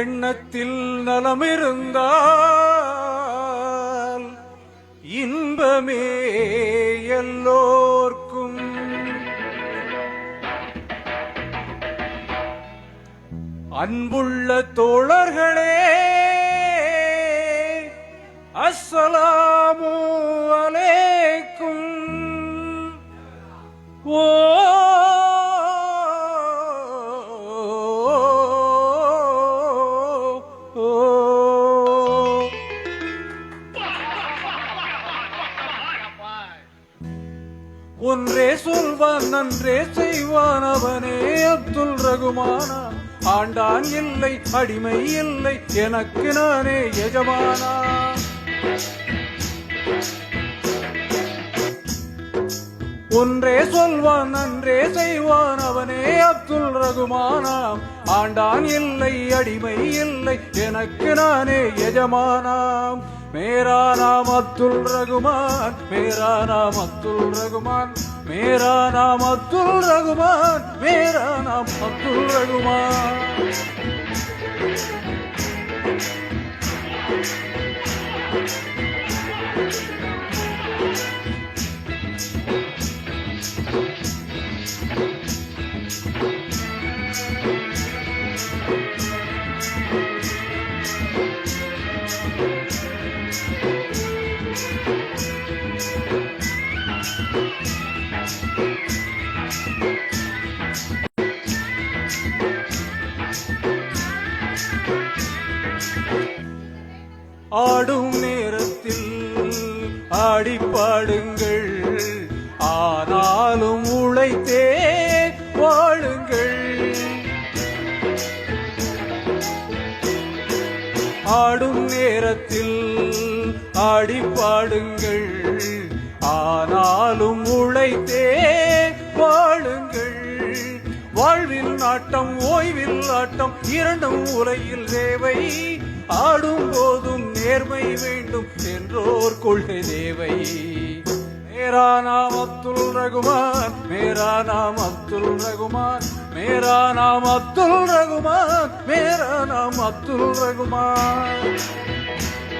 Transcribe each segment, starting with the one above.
எண்ணத்தில் நலமிருந்தால் இன்பமே எல்லோர்க்கும். அன்புள்ள தோழர்களே அஸ்ஸலாமு அலைக்கும். ஓ ஒன்றே சொல்வான் நன்றே செய்வான் அவனே அப்துல் ரகுமானா. ஆண்டான் இல்லை அடிமை இல்லை எனக்கு நானே எஜமானா. ஒன்றே சொல்வான் நன்றே செய்வான் அவனே அப்துல் ரகுமானாம் ஆண்டான் இல்லை அடிமை இல்லை எனக்கு நானே எஜமானாம் மேரா நாம் அப்துல் ரகுமான் மேரா நாம் அப்துல் ரகுமான் மேரா நாம் அப்துல் ரகுமான் மேரா நாம் அப்துல் ரகுமான். ஆடும் நேரத்தில் ஆடி பாடுங்கள். ஆனாலும் உழைத்தே பாடி பாடுங்கள். ஆனாலும் உழைத்தே வாழுங்கள். வாழ்வில் நாட்டம் ஓய்வில் ஆட்டம் இரண்டும் உலகில் தேவை. ஆடும் போதும் நேர்மை வேண்டும் என்றோர் கொள்கை தேவை. மேரா நாம் அப்துல் ரகுமான் மேரா நாம் அப்துல் ரகுமான் மேரா நாம் அப்துல் ரகுமான் மேரா நாம் அப்துல் ரகுமான்.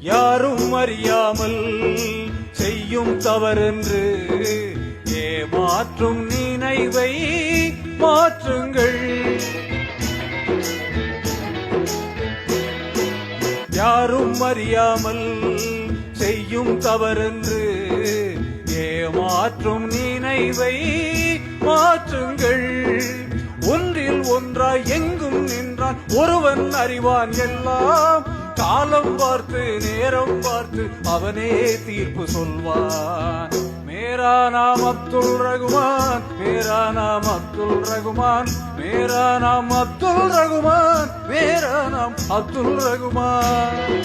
யாரும் அறியாமல் செய்யும் தவறென்று ஏமாற்றும் நினைவை மாற்றுங்கள். யாரும் அறியாமல் செய்யும் தவறென்று ஏமாற்றும் நினைவை மாற்றுங்கள். ஒன்றாய் எங்கும் நின்றான். ஒருவன் அறிவான் எல்லாம். காலம் பார்த்து நேரம் பார்த்து அவனே தீர்ப்பு சொல்வான். மேரா நாம் அப்துல் ரகுமான் மேரா நாம் அப்துல் ரகுமான் மேரா நாம் அப்துல் ரகுமான் மேரா நாம் அப்துல் ரகுமான்.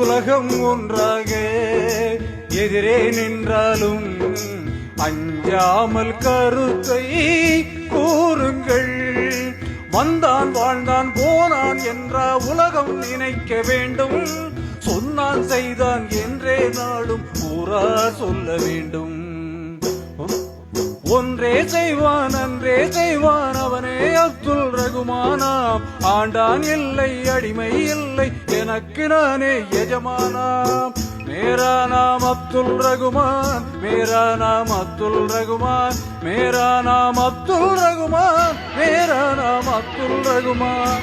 உலகம் ஒன்றாக எதிரே நின்றாலும் அஞ்சாமல் கருத்தை கூறுங்கள். வந்தான் வாழ்ந்தான் போனான் என்ற உலகம் நினைக்க வேண்டும். நான் செய்தான் என்றே நாளும் ஊரார் சொல்ல வேண்டும். ஒன்றே செய்வான் அன்றே செய்வான் அவனே அப்துல் ரகுமானாம். ஆண்டான் இல்லை அடிமை இல்லை எனக்கு நானே எஜமானாம். மேரா நாம் அப்துல் ரகுமான் மேரா நாம் அப்துல் ரகுமான் மேரா நாம் அப்துல் ரகுமான் மேரா நாம் அப்துல் ரகுமான்.